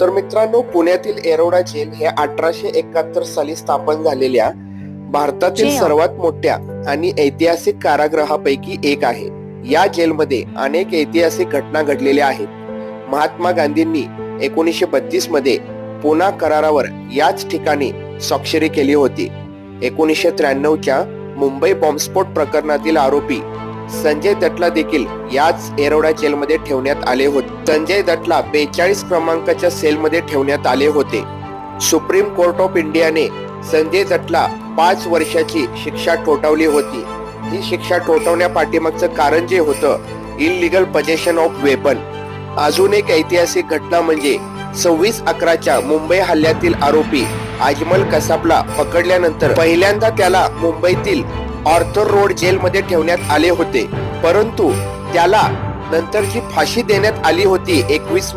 तर मित्रांनो पुण्यातील एरोडा जेल हे अठराशे एकाहत्तर साली स्थापन झालेल्या भारतातील. सर्वात मोठ्या आणि ऐतिहासिक कारागृहापैकी एक आहे. या जेलमध्ये अनेक ऐतिहासिक घटना घडलेल्या आहेत. महात्मा गांधींनी एकोणीसशे बत्तीसमध्ये पुना करारावर याच ठिकाणी स्वाक्षरी केली होती. एकोणीसशे त्र्याण्णवच्या मुंबई बॉम्बस्फोट प्रकरणातील आरोपी संजय दत्तला देखील याच एरोडा जेलमध्ये ठेवण्यात आले होते. संजय दत्तला बेचाळीस क्रमांकाच्या सेलमध्ये ठेवण्यात आले होते. सुप्रीम कोर्ट ऑफ इंडियाने संजय दत्तला पाच वर्षाची शिक्षा ठोठावली होती. ही शिक्षा ठोठावण्या पाठीमागचं कारण जे होतं इलिगल पजेशन ऑफ वेपन अजून एक ऐतिहासिक घटना म्हणजे सव्वीस अकराच्या मुंबई हल्ल्यातील आरोपी अजमल कसाबला पकडल्यानंतर पहिल्यांदा त्याला मुंबईतील ऑर्थर रोड जेलमध्ये ठेवण्यात आले होते. परंतु त्याला नंतरची फाशी देण्यात आली होती. एकवीस